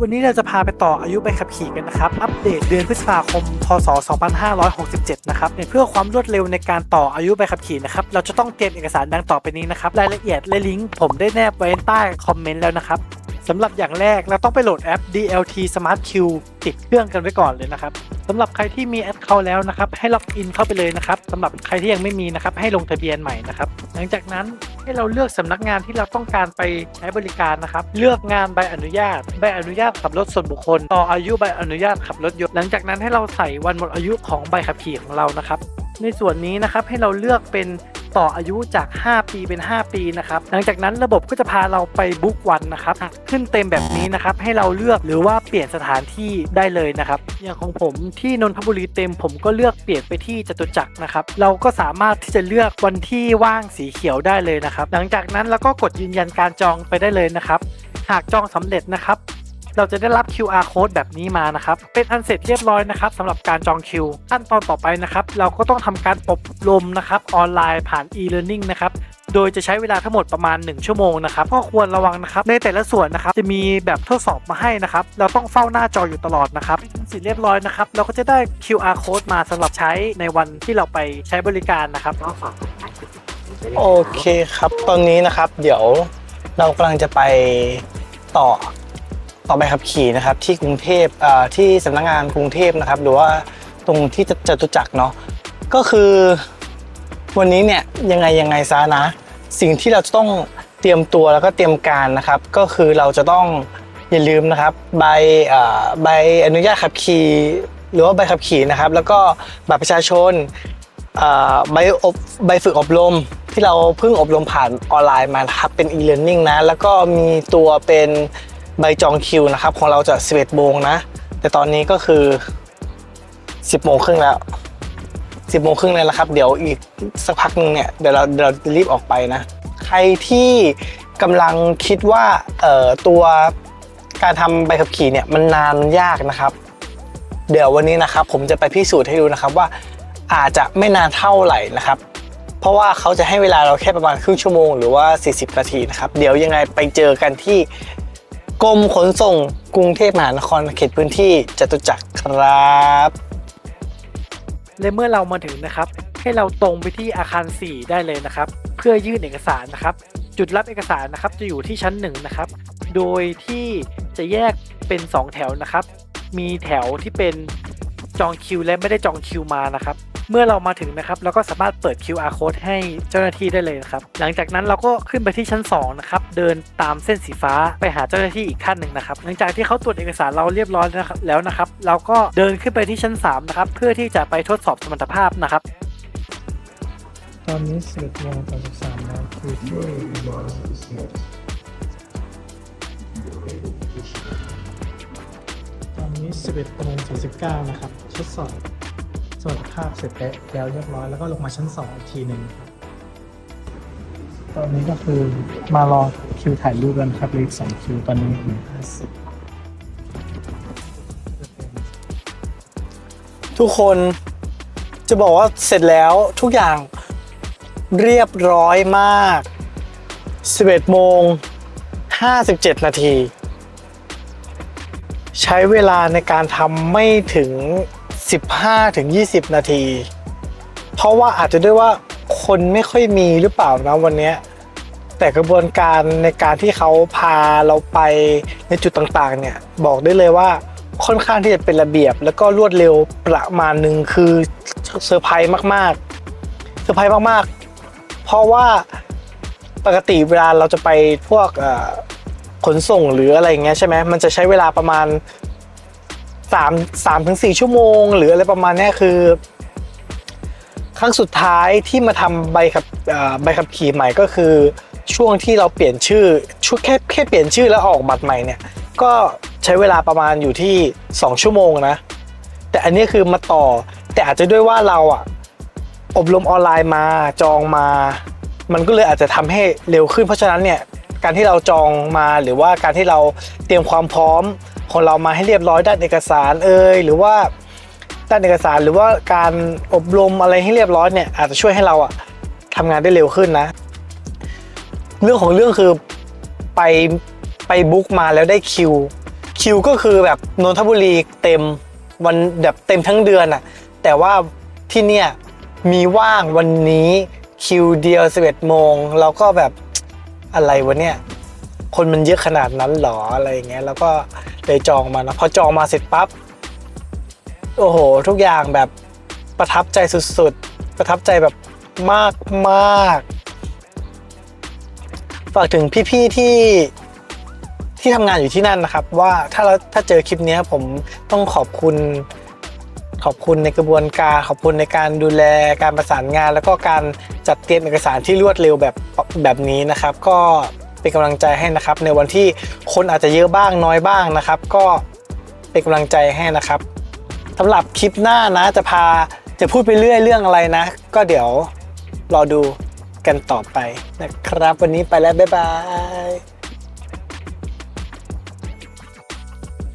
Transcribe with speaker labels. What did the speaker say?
Speaker 1: วันนี้เราจะพาไปต่ออายุใบขับขี่กันนะครับ อัปเดตเดือนพฤษภาคม พศ 2567 นะครับเพื่อความรวดเร็วในการต่ออายุใบขับขี่นะครับ เราจะต้องเตรียมเอกสารดังต่อไปนี้นะครับ รายละเอียดและลิงก์ผมได้แนบไว้ใต้คอมเมนต์แล้วนะครับสำหรับอย่างแรกเราต้องไปโหลดแอป DLT Smart Q ติดเครื่องกันไว้ก่อนเลยนะครับสำหรับใครที่มีแอดเขาแล้วนะครับ ให้ล็อกอินเข้าไปเลยนะครับสำหรับใครที่ยังไม่มีนะครับ ให้ลงทะเบียนใหม่นะครับ หลังจากนั้น ให้เราเลือกสำนักงานที่เราต้องการไปใช้บริการนะครับ เลือกงานใบอนุญาต ใบอนุญาตขับรถส่วนบุคคล ต่ออายุใบอนุญาตขับรถยนต์ หลังจากนั้นให้เราใส่วันหมดอายุของใบขับขี่ของเรานะครับ ในส่วนนี้นะครับให้เราเลือกเป็น ต่ออายุจาก 5 ปีเป็น 5 ปีนะครับหลังจากนั้นระบบก็จะพาเราไปบุ๊กวันนะครับขึ้นเต็มแบบนี้นะครับให้เราเลือกหรือว่าเปลี่ยนสถานที่ได้เลยนะครับอย่างของผมที่นนทบุรีเต็มผมก็เลือกเปลี่ยนไปที่จตุจักรนะครับเราก็สามารถที่จะเลือกวันที่ว่างสีเขียวได้เลยนะครับหลังจากนั้นเราก็กดยืนยันการจองไปได้เลยนะครับหากจองสำเร็จนะครับ เราจะได้รับ QR code แบบนี้มานะครับ เป็นอันเสร็จเรียบร้อยนะครับสำหรับการจองคิว ขั้นตอนต่อไปนะครับ เราก็ต้องทำการอบรมนะครับออนไลน์ผ่าน e-learning นะครับโดยจะใช้เวลาทั้งหมดประมาณ 1 ชั่วโมงนะครับก็ควรระวังนะครับในแต่ละส่วนนะครับจะมีแบบทดสอบมาให้นะครับเราต้องเฝ้าหน้าจออยู่ตลอดนะครับเสร็จเรียบร้อยนะครับเราก็จะได้ QR code มาสำหรับใช้ในวันที่เราไปใช้บริการนะครับ
Speaker 2: โอเคครับตอนนี้นะครับ เดี๋ยวเรากำลังจะไปต่อ ต่อใบขับขี่นะครับที่กรุงเทพที่สำนักงานกรุงเทพนะครับ หรือว่าตรงที่จตุจักรเนาะก็คือ วันนี้เนี่ยยังไงยังไงซะนะ สิ่งที่เราจะต้องเตรียมตัวแล้วก็เตรียมการนะครับ ก็คือเราจะต้องอย่าลืมนะครับใบใบอนุญาตขับขี่หรือว่าใบขับขี่นะครับ แล้วก็บัตรประชาชนใบอบใบฝึกอบรมที่เราเพิ่งอบรมผ่านออนไลน์มาครับเป็น e-learning นะ แล้วก็มีตัวเป็น ใบจองคิวนะครับ ของเราจะ 11โมงนะ แต่ตอนนี้ก็คือ 10โมงครึ่งแล้ว 10โมงครึ่งเลยละครับ เดี๋ยวอีกสักพักหนึ่งเนี่ยเดี๋ยวเราเดี๋ยวเราจะรีบออกไปนะ ใครที่กำลังคิดว่าเอ่อตัวการทำใบขับขี่เนี่ยมันนานมันยากนะครับ เดี๋ยววันนี้นะครับ ผมจะไปพิสูจน์ให้ดูนะครับว่าอาจจะไม่นานเท่าไหร่นะครับ เพราะว่าเขาจะให้เวลาเราแค่ประมาณครึ่งชั่วโมงหรือว่า 40 นาทีนะครับ เดี๋ยวยังไงไปเจอกันที่ กรมขนส่งกรุงเทพมหานครเขตพื้นที่จตุจักรครับ
Speaker 1: และเมื่อเรามาถึงนะครับ ให้เราตรงไปที่อาคาร 4 ได้เลยนะครับ เพื่อยื่นเอกสารนะครับ จุดรับเอกสารนะครับจะอยู่ที่ชั้น1นะครับโดยที่จะแยกเป็น 2 แถวนะครับ มีแถวที่เป็น จองคิวและไม่ได้จองคิวมานะครับ เมื่อเรามาถึงนะครับเราก็สามารถเปิด QR code ให้เจ้าหน้าที่ได้เลยนะครับ หลังจากนั้นเราก็ขึ้นไปที่ชั้น2นะครับเดินตามเส้นสีฟ้าไปหาเจ้าหน้าที่อีกขั้นหนึ่งนะครับ หลังจากที่เขาตรวจเอกสารเราเรียบร้อยแล้วนะครับแล้วนะครับ เราก็เดินขึ้นไปที่ชั้น3นะครับเพื่อที่จะไปทดสอบสมรรถภาพนะครับ
Speaker 3: ตอนนี้11โมง33แล้วคือที่ตอนนี้11โมง49นะครับ ทดสอบสมรรถภาพเสร็จแล้วเรียบร้อยแล้วก็ลงมาชั้น2อีกทีหนึ่งครับตอนนี้ก็คือมารอคิวถ่ายรูปแล้วนะครับเหลขสองคิวตอนนี้ถึง50
Speaker 2: ทุกคนจะบอกว่าเสร็จแล้วทุกอย่างเรียบร้อยมาก 11โมง57 นาที ใช้เวลาในการทำไม่ถึง 15ถึง20 นาที เพราะว่าอาจจะด้วยว่าคนไม่ค่อยมีหรือเปล่านะวันนี้ แต่กระบวนการในการที่เขาพาเราไปในจุดต่างๆ เนี่ยบอกได้เลยว่าค่อนข้างที่จะเป็นระเบียบ แล้วก็รวดเร็วประมาณหนึ่งคือเซอร์ไพรส์มากๆเซอร์ไพรส์มากๆ เพราะว่าปกติเวลาเราจะไปพวกขนส่งหรืออะไรอย่างเงี้ยใช่ไหมมันจะใช้เวลาประมาณ 3 3ถึง4ชั่วโมง หรืออะไรประมาณนี้คือ ครั้งสุดท้ายที่มาทำใบขับใบขับขี่ใหม่ก็คือ ช่วงที่เราเปลี่ยนชื่อช่วงแค่แค่เปลี่ยนชื่อแล้วออกบัตรใหม่เนี่ย ก็ใช้เวลาประมาณอยู่ที่ 2 ชั่วโมงนะ แต่อันนี้คือมาต่อ แต่อาจจะด้วยว่าเราอะอบรมออนไลน์มาจองมา มันก็เลยอาจจะทำให้เร็วขึ้นเพราะฉะนั้นเนี่ยการที่เราจองมาหรือว่าการที่เราเตรียมความพร้อม ของเรามาให้เรียบร้อยด้านเอกสารเอ่ยหรือว่าด้านเอกสารหรือว่าการอบรมอะไรให้เรียบร้อยเนี่ยอาจจะช่วยให้เราอะทำงานได้เร็วขึ้นนะ เรื่องของเรื่องคือไปไปบุ๊กมาแล้วได้คิวคิวก็คือแบบนนทบุรีเต็มวันแบบเต็มทั้งเดือนอะแต่ว่าที่เนี่ยมีว่างวันนี้คิวเดียว 11 โมงเราก็แบบอะไรวะเนี่ยคนมันเยอะขนาดนั้นหรออะไรอย่างเงี้ยแล้วก็ เลยจองมานะพอจองมาเสร็จปั๊บโอ้โห ทุกอย่างแบบประทับใจสุดๆ ประทับใจแบบมากมากฝากถึงพี่ๆที่ที่ทำงานอยู่ที่นั่นนะครับ ว่าถ้าเราถ้าเจอคลิปนี้ผมต้องขอบคุณขอบคุณในกระบวนการขอบคุณในการดูแลการประสานงาน แล้วก็การจัดเตรียมเอกสารที่รวดเร็วแบบแบบนี้นะครับ ก็ เป็นกำลังใจให้นะครับ ในวันที่คนอาจจะเยอะบ้างน้อยบ้างนะครับ ก็เป็นกำลังใจให้นะครับสำหรับคลิปหน้านะจะพาจะพูดไปเรื่อยเรื่องอะไรนะ ก็เดี๋ยวรอดูกันต่อไปนะครับ วันนี้ไปแล้วบ๊ายบาย